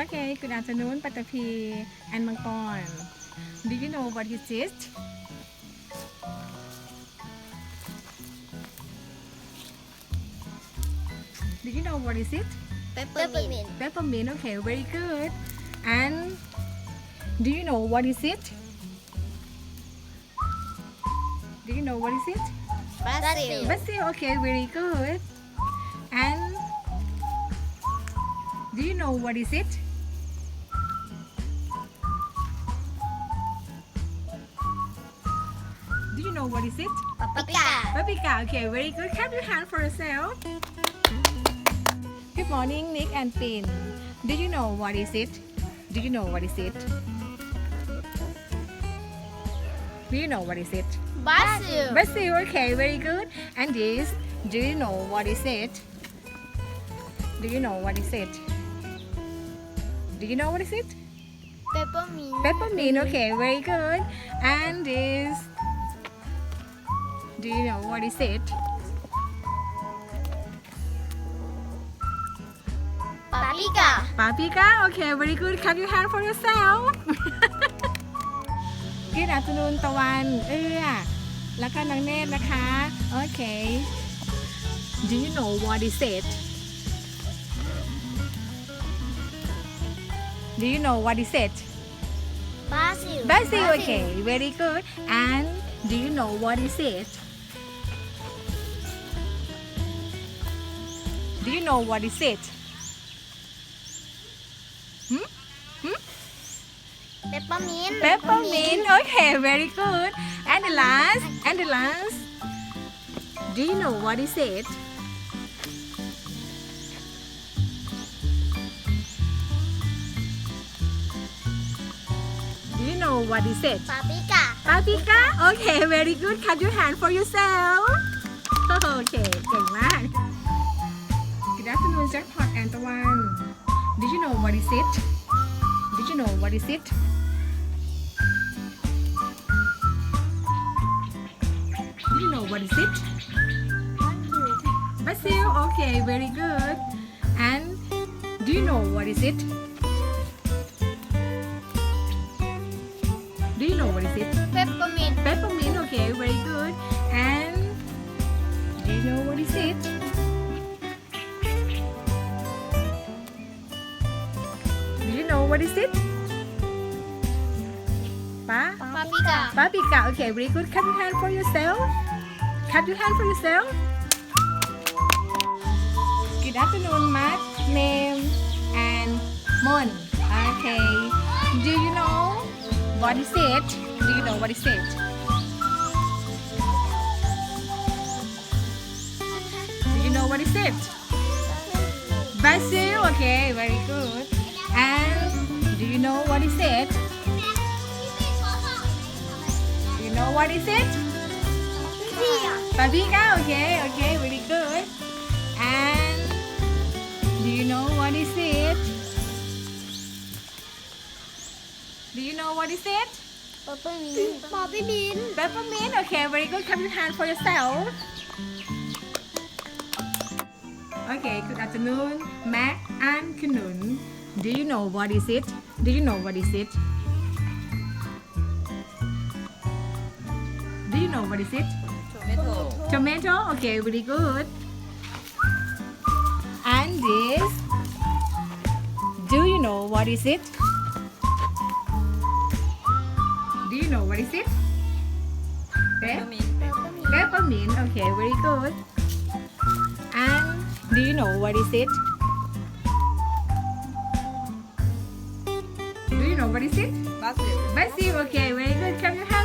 Okay, good afternoon, Patapi and Mangkon. Do you know what is it? Do you know what is it? Peppermint. Peppermint. Okay, very good. And do you know what is it? Do you know what is it? Basil. Basil. Okay, very good. And do you know what is it? Do you know what is it? Paprika. Paprika. Okay, very good. Clap your hand for yourself. Good morning, Nick and Pin. Do you know what is it? Do you know what is it? Do you know what is it? Basil. Basil. Okay, very good. And this, do you know what is it? Do you know what is it? Do you know what is it? Peppermint. Peppermint. Okay, very good. And this, do you know what is it? Paprika. Paprika. Okay, very good. Clap your hand for yourself. Good afternoon ตะวันเอื้อ แล้วก็น้องเนตรนะคะ โอเค Do you know what is it Do you know what is it Basil. Basil okay very good and do you know what is it Do you know what is it Hmm? Peppermint. Peppermint. Okay, very good. And the last, and the last. Do you know what is it? Do you know what is it? Paprika. Paprika. Okay, very good. Cut your hand for yourself. Okay, เก่งมาก Good afternoon, Jackpot and ตะวัน Did you know what is it? Did you know what is it? Do you know what is it? Basil. Okay, very good. And do you know what is it? Do you know what is it? Pa? Paprika. Paprika. Okay, very good. Clap your hand for yourself. Clap your hand for yourself. Good afternoon, Matt, Name, and Mon. Okay. Do you know what is it? Do you know what is it? Do you know what is it? Basil. Okay, very good. You know what is it? You know what is it? Paprika, okay, okay, very good. And do you know what is it? Do you know what is it? Peppermint. Peppermint. Peppermint, okay, very good. Clap your hand for yourself. Okay, good afternoon, Mac and Kanun. Do you know what is it? Do you know what is it? Do you know what is it? Tomato. Tomato, okay, very good. And this, do you know what is it? Do you know what is it? Pep- Peppermint. Peppermint, okay, very good. And do you know what is it? What is it? Basil. Basil, okay, very good. Clap your hands